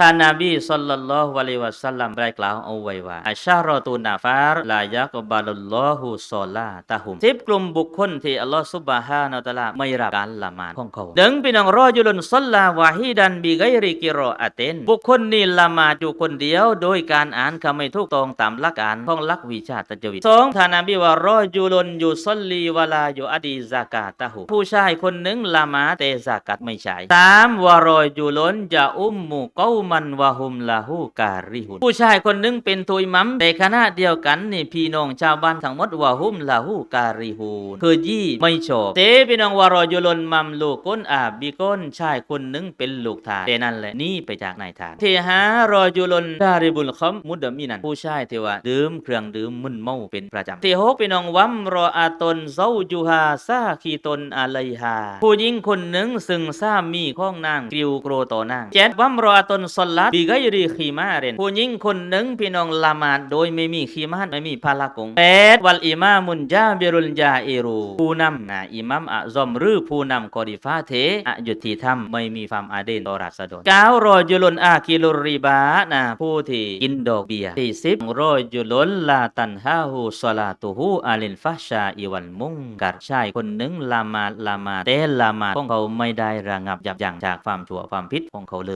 ท่านนาบีศ็อลลัลลอฮุอะลัยฮิวะสัลลัมได้กล่าวเอาไว้ว่าอัชชารอตุนาฟารลายะกบาลุลลอฮุศอลาตะฮุมสิบกลุ่มบุคคลที่อัลลอฮฺซุบฮานะฮูวะตะลาไม่รับการละหมาดของเขาดึงพี่น้องรอจุลุนศ็อลลาวาฮิดันบิไกริกิรออะตินบุคคลนี้ละหมาดอยู่คนเดียว โดยการอ่านคำไม่ถูกต้องตามหลักการของหลักวิชาตัจวิตสองท่านนบีว่ารอจุลนอยู่ซอลลีวะลาอยู่อดีซากาตะฮูผู้ชายคนหนึ่งละหมาดแต่ซากัตไม่ใช่สามวารอจุลนจะอุมมุกอมมันวะฮุมละหูการิฮุนผู้ชายคนหนึ่งเป็นทุยมัมแต่คณะเดียวกันนี่พี่น้องชาวบ้านทั้งหมดวะฮุมละหูการิฮุนคือยี่ไม่ชอบเตพี่น้องวารอจุลนมัมลูกก้นอาบิก้นชายคนหนึ่งเป็นลูกทาสแต่นั่นแหละนี่ไปจากนายทาสที่หารอจุลนดาริบุลคอมมุดดมีนันผู้ชายเทว่าดื่มเครื่องดื่มมึนเมาเป็นประจำเทหกพี่น้องวัมรออาตนเซาจูฮาซาคีตนอาลัยฮาผู้หญิงคนหนึ่งซึ่งสามีข้องนางกริวโกรต่อนางเจ็ดวัมรออาตนสลัดบิไกรีขีมาเรนผู้หญิงคนหนึ่งพี่น้องละหมาดโดยไม่มีขีมาไม่มีพาละกงแปดวัลอิมามุนจาบิรุลจาเอรูผู้นำนะอิมามอะซอมหรือผู้นำกอดิฟาเทอะยุติธรรมไม่มีความอาเดนต่อรัษฎรเก้ารอยุลนอากิลุริบานะผู้ที่กินดอกเบี้ยที่สิบรอยุลนลาตันฮาหูสลาตุฮูอาลินฟาชาอิวันมุงกัดชายคนหนึ่งละหมาดละหมาดแต่ละหมาดของเขาไม่ได้ระงับยับยั้งจากความชั่วความผิดของเขาเลย